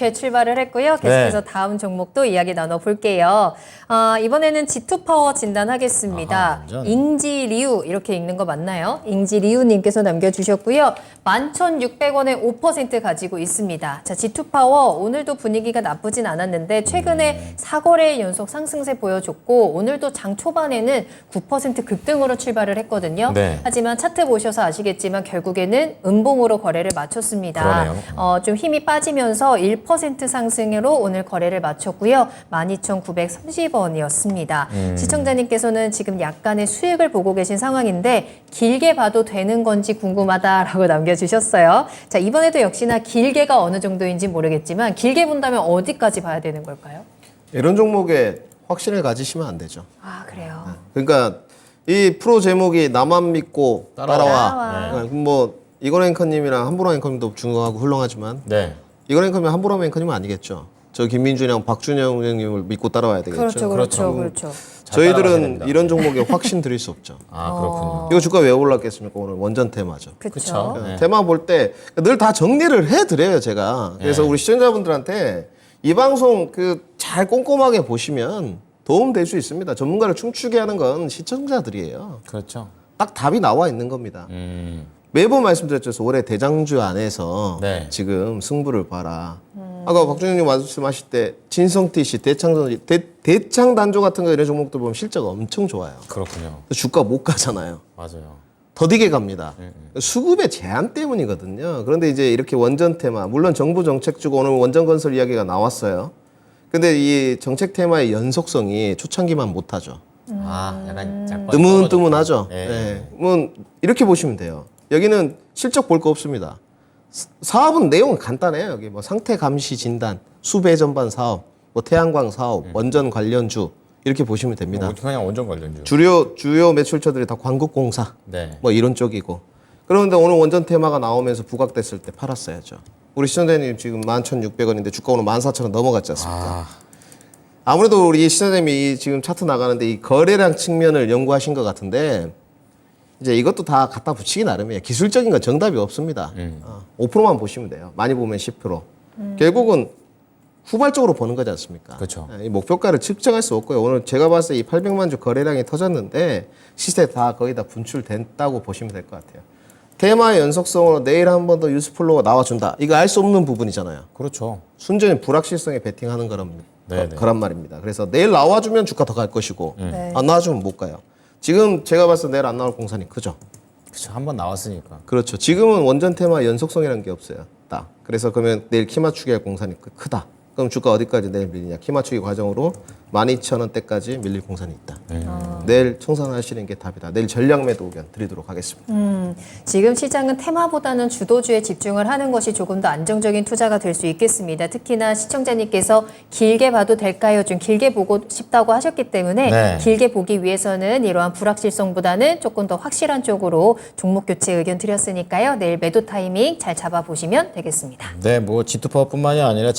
좋게 출발을 했고요. 계속해서 다음 종목도 이야기 나눠볼게요. 아, 이번에는 G2 파워 진단하겠습니다. 아하, 완전. 잉지리우 이렇게 읽는 거 맞나요? 잉지리우님께서 남겨주셨고요. 11,600원에 5% 가지고 있습니다. 자, G2 파워 오늘도 분위기가 나쁘진 않았는데 최근에 4거래 연속 상승세 보여줬고 오늘도 장 초반에는 9% 급등으로 출발을 했거든요. 네. 하지만 차트 보셔서 아시겠지만 결국에는 음봉으로 거래를 마쳤습니다. 그러네요. 어, 좀 힘이 빠지면서 1% 상승으로 오늘 거래를 마쳤고요. 12,930원이었습니다. 음. 시청자님께서는 지금 약간의 수익을 보고 계신 상황인데 길게 봐도 되는 건지 궁금하다라고 남겨주셨어요. 자, 이번에도 역시나 길게가 어느 정도인지 모르겠지만 길게 본다면 어디까지 봐야 되는 걸까요? 이런 종목에 확신을 가지시면 안 되죠. 아, 그래요. 그러니까 이 프로 제목이 나만 믿고 따라와. 따라와. 네, 뭐 이건 앵커님이랑 한보라 앵커님도 중요하고 훌륭하지만 네. 이건 앵커님 한보라 앵커님은 아니겠죠. 저 김민준이랑 박준영 형님을 믿고 따라와야 되겠죠. 그렇죠, 그렇죠, 그렇죠. 그렇죠. 잘 따라가셔야 저희들은. 이런 종목에 확신 드릴 수 없죠. 아 그렇군요. 이거 주가 왜 올랐겠습니까? 오늘 원전 테마죠. 그렇죠. 네. 테마 볼 때 늘 다 정리를 해드려요 제가. 그래서 네. 우리 시청자분들한테 이 방송 그 잘 꼼꼼하게 보시면 도움 될 수 있습니다. 전문가를 춤추게 하는 건 시청자들이에요. 그렇죠. 딱 답이 나와 있는 겁니다. 음. 매번 말씀드렸죠. 올해 대장주 안에서 네. 지금 승부를 봐라. 아까 박준영님 말씀하실 때 진성TC, 대창단, 대, 대창 단조 같은 거 이런 종목들 보면 실적 엄청 좋아요. 그렇군요. 주가 못 가잖아요. 맞아요. 더디게 갑니다. 수급의 제한 때문이거든요. 그런데 이제 이렇게 원전 테마, 물론 정부 정책 주고 오늘 원전 건설 이야기가 나왔어요. 근데 이 정책 테마의 연속성이 초창기만 못하죠. 아 약간 약간 뜨문뜨문하죠. 네. 네. 뭐 이렇게 보시면 돼요. 여기는 실적 볼 거 없습니다. 사- 사업은 내용은 간단해요. 여기 뭐 상태 감시 진단, 수배 전반 사업, 뭐 태양광 사업, 원전 관련주 이렇게 보시면 됩니다. 뭐 그냥 원전 관련주. 주요 주요 매출처들이 다 광국공사, 네. 뭐 이런 쪽이고. 그런데 오늘 원전 테마가 나오면서 부각됐을 때 팔았어야죠. 우리 시청자님 지금 11,600원인데 주가 오늘 14,000원 넘어갔지 않습니까? 아 아무래도 우리 시청자님이 이 지금 차트 나가는데 이 거래량 측면을 연구하신 것 같은데 이제 이것도 다 갖다 붙이기 나름이에요. 기술적인 건 정답이 없습니다. 어, 5%만 보시면 돼요. 많이 보면 10%. 결국은 후발적으로 보는 거지 않습니까? 그렇죠. 이 목표가를 측정할 수 없고요. 오늘 제가 봤을 때 이 800만 주 거래량이 터졌는데 시세 다 거의 다 분출됐다고 보시면 될 것 같아요. 테마의 연속성으로 내일 한 번 더 유스플로가 나와준다. 이거 알 수 없는 부분이잖아요. 그렇죠. 순전히 불확실성에 베팅하는 거란, 네, 거, 네. 란 말입니다. 그래서 내일 나와주면 주가 더 갈 것이고 네. 안 나와주면 못 가요. 지금 제가 봤을 때 내일 안 나올 공산이 크죠. 그렇죠. 한번 나왔으니까. 그렇죠. 지금은 원전 테마 연속성이라는 게 없어요. 딱. 그래서 그러면 내일 키 맞추기 할 공산이 크- 크다. 그럼 주가 어디까지 내일 밀리냐? 키 맞추기 과정으로 12,000원대까지 밀릴 공산이 있다. 내일 청산하시는 게 답이다. 내일 전략 매도 의견 드리도록 하겠습니다. 음, 지금 시장은 테마보다는 주도주에 집중을 하는 것이 조금 더 안정적인 투자가 될 수 있겠습니다. 특히나 시청자님께서 길게 봐도 될까요? 좀 길게 보고 싶다고 하셨기 때문에 네. 길게 보기 위해서는 이러한 불확실성보다는 조금 더 확실한 쪽으로 종목 교체 의견 드렸으니까요. 내일 매도 타이밍 잘 잡아보시면 되겠습니다. 네, 뭐 G2파워뿐만이 아니라